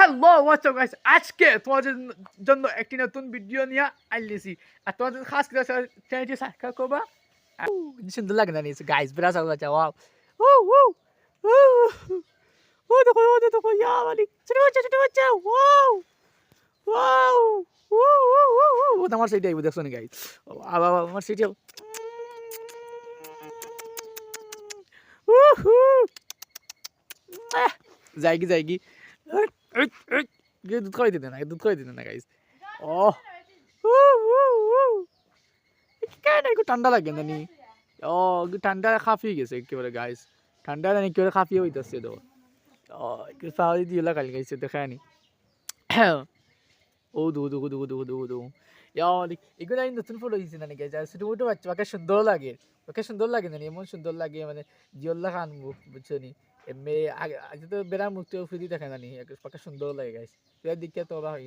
Hello WhatsApp guys আজকে তোমাদের জন্য একটি নতুন ভিডিও নিয়ে আইলেছি। আর তোমাদের খাস করে চ্যানেলটি সাবস্ক্রাইব করবা। সুন্দর লাগে না নিয়েছে। গাইস বিরাট ভালো লাগছে ওয়াও ও ও ও দেখো ও দেখো, ইয়া মালিক ছোট বাচ্চা ছোট বাচ্চা ওয়াও ওয়াও ও ও ও ও, আমার সেইটা আইবো দেখছ নি গাইস আবার আমার সেইটা উহু যাইগি যাইগি দুধ খাওয়াই দিতে না দুধ খাওয়াই দিতে না গাইস ও কেন একটু ঠান্ডা লাগে জানি ও ঠান্ডা খাফি গেছে একেবারে গাইস ঠান্ডা জানি একেবারে খাফিয়ে হইতেছে তো ও একটু সাহায্য দিয়ে লাগাল গাইছে দেখা নি ও দু দু দু দু দু দু এগুলো আমি নতুন ফটো দিয়েছি না গাইস আর ছোটো মোটো বাচ্চা ওকে সুন্দর লাগে ওকে সুন্দর লাগে না এমন সুন্দর লাগে মানে জিওল্লা খান মুখ বুঝছ নি এমনি আগে আগে তো বেড়া মুখটা ফিরি দেখা জানি পাকা সুন্দর লাগে গাইস দিকে তো অবাক।